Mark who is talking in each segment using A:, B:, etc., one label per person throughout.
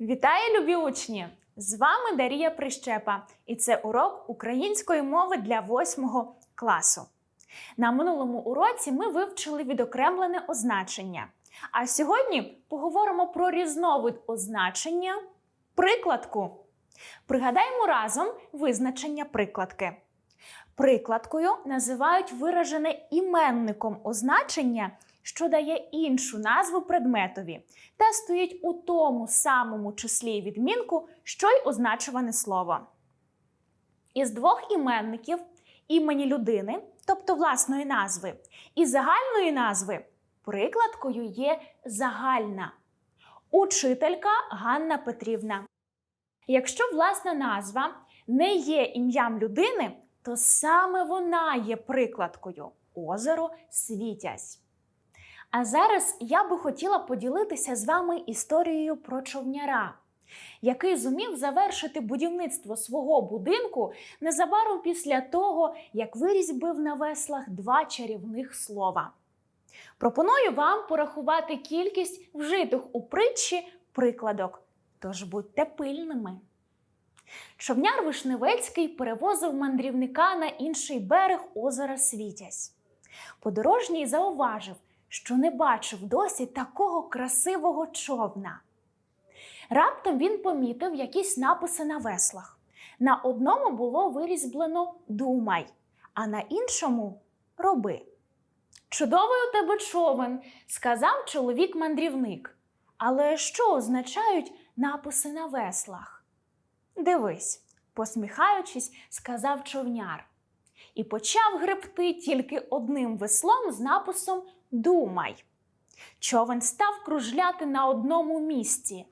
A: Вітаю, любі учні! З вами Дарія Прищепа, і це урок української мови для 8 класу. На минулому уроці ми вивчили відокремлене означення. А сьогодні поговоримо про різновид означення прикладку. Пригадаємо разом визначення прикладки. Прикладкою називають виражене іменником означення, що дає іншу назву предметові, та стоїть у тому самому числі відмінку, що й означуване слово. Із двох іменників імені людини, тобто власної назви, і загальної назви прикладкою є загальна. Учителька Ганна Петрівна. Якщо власна назва не є ім'ям людини, то саме вона є прикладкою озеро Світязь. А зараз я би хотіла поділитися з вами історією про човняра, який зумів завершити будівництво свого будинку незабаром після того, як вирізьбив на веслах два чарівних слова. Пропоную вам порахувати кількість вжитих у притчі прикладок, тож будьте пильними. Човняр Вишневецький перевозив мандрівника на інший берег озера Світязь. Подорожній зауважив, що не бачив досі такого красивого човна. Раптом він помітив якісь написи на веслах. На одному було вирізблено Думай, а на іншому роби. Чудовий у тебе човен, сказав чоловік-мандрівник. Але що означають написи на веслах? Дивись, посміхаючись, сказав човняр. І почав гребти тільки одним веслом з написом Думай. Човен став кружляти на одному місці.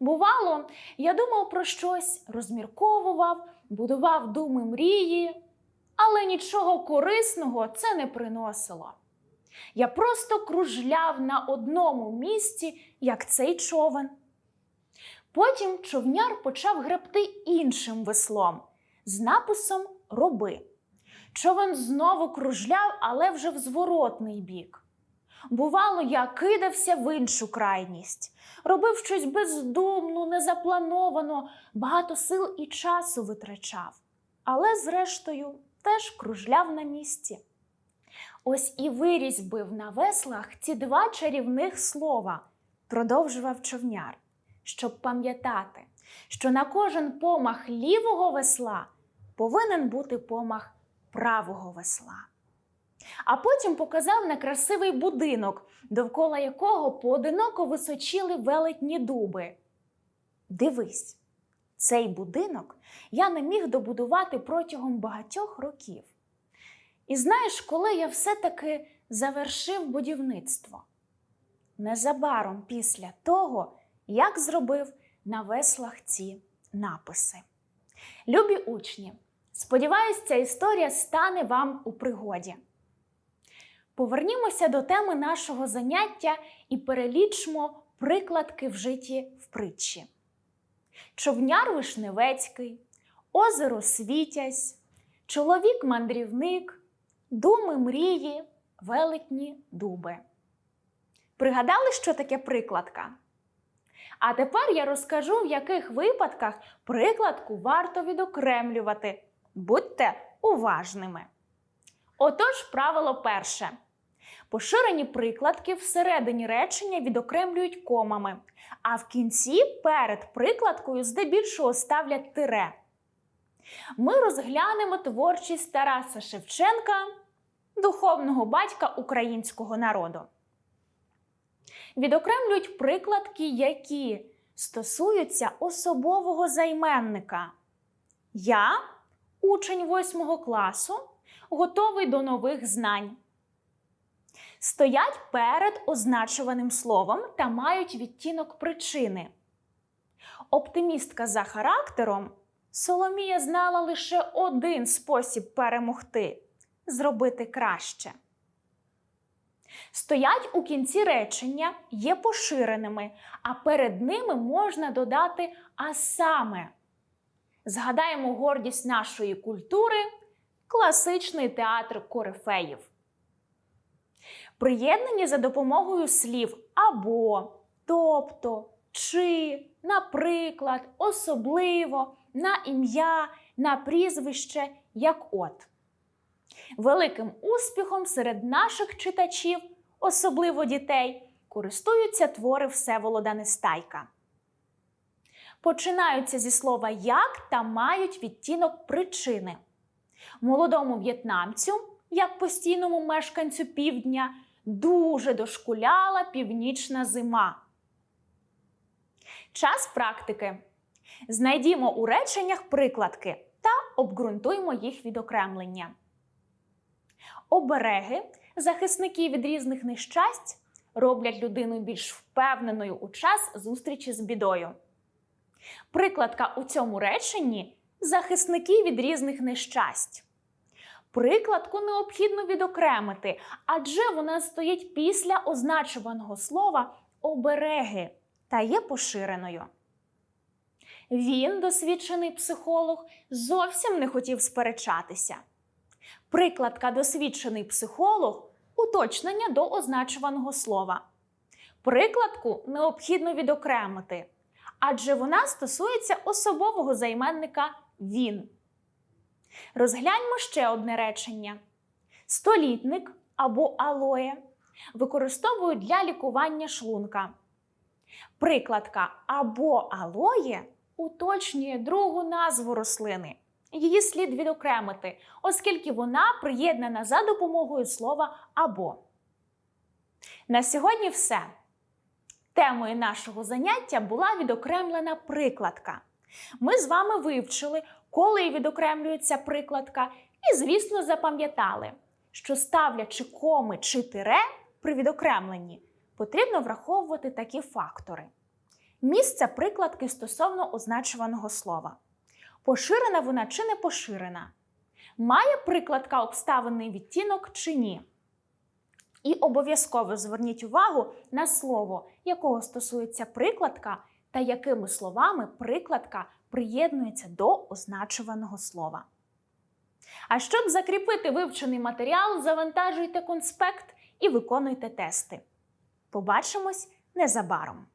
A: Бувало, я думав про щось, розмірковував, будував думи мрії, але нічого корисного це не приносило. Я просто кружляв на одному місці, як цей човен. Потім човняр почав гребти іншим веслом з написом Роби. Човен знову кружляв, але вже в зворотний бік. Бувало, я кидався в іншу крайність, робив щось бездумно, незаплановано, багато сил і часу витрачав, але, зрештою, теж кружляв на місці. Ось і вирізьбив на веслах ці два чарівних слова, продовжував човняр, щоб пам'ятати, що на кожен помах лівого весла повинен бути помах правого весла. А потім показав на красивий будинок, довкола якого поодиноко височили велетні дуби. Дивись, цей будинок я не міг добудувати протягом багатьох років. І знаєш, коли я все-таки завершив будівництво? Незабаром після того, як зробив на веслах ці написи. Любі учні! Сподіваюсь, ця історія стане вам у пригоді. Повернімося до теми нашого заняття і перелічмо прикладки вжиті в притчі. Човняр Вишневецький, озеро Світязь, чоловік-мандрівник, думи мрії, велетні дуби. Пригадали, що таке прикладка? А тепер я розкажу, в яких випадках прикладку варто відокремлювати. Будьте уважними. Отож, правило перше. Поширені прикладки всередині речення відокремлюють комами, а в кінці перед прикладкою здебільшого ставлять тире. Ми розглянемо творчість Тараса Шевченка, духовного батька українського народу. Відокремлюють прикладки, які стосуються особового займенника. Я, учень 8 класу, готовий до нових знань. Стоять перед означуваним словом та мають відтінок причини. Оптимістка за характером Соломія знала лише один спосіб перемогти зробити краще. Стоять у кінці речення є поширеними, а перед ними можна додати а саме. Згадаємо гордість нашої культури класичний театр корифеїв. Приєднані за допомогою слів або, тобто, чи, наприклад, особливо, на ім'я, на прізвище, як от. Великим успіхом серед наших читачів, особливо дітей, користуються твори Всеволода Нестайка. Починаються зі слова як та мають відтінок причини. Молодому в'єтнамцю, як постійному мешканцю півдня, дуже дошкуляла північна зима. Час практики. Знайдімо у реченнях прикладки та обґрунтуймо їх відокремлення. Обереги, захисники від різних нещасть, роблять людину більш впевненою у час зустрічі з бідою. Прикладка у цьому реченні захисники від різних нещасть. Прикладку необхідно відокремити, адже вона стоїть після означуваного слова обереги та є поширеною. Він, досвідчений психолог, зовсім не хотів сперечатися. Прикладка досвідчений психолог уточнення до означуваного слова. Прикладку необхідно відокремити, адже вона стосується особового займенника він. Розгляньмо ще одне речення: столітник або алоє використовують для лікування шлунка. Прикладка або алоє уточнює другу назву рослини. Її слід відокремити, оскільки вона приєднана за допомогою слова або. На сьогодні все. Темою нашого заняття була відокремлена прикладка. Ми з вами вивчили, коли відокремлюється прикладка, і, звісно, запам'ятали, що ставлячи коми чи тире при відокремленні, потрібно враховувати такі фактори: місце прикладки стосовно означуваного слова. Поширена вона чи не поширена? Має прикладка обставинний відтінок чи ні? І обов'язково зверніть увагу на слово, якого стосується прикладка, та якими словами прикладка приєднується до означуваного слова. А щоб закріпити вивчений матеріал, завантажуйте конспект і виконуйте тести. Побачимось незабаром!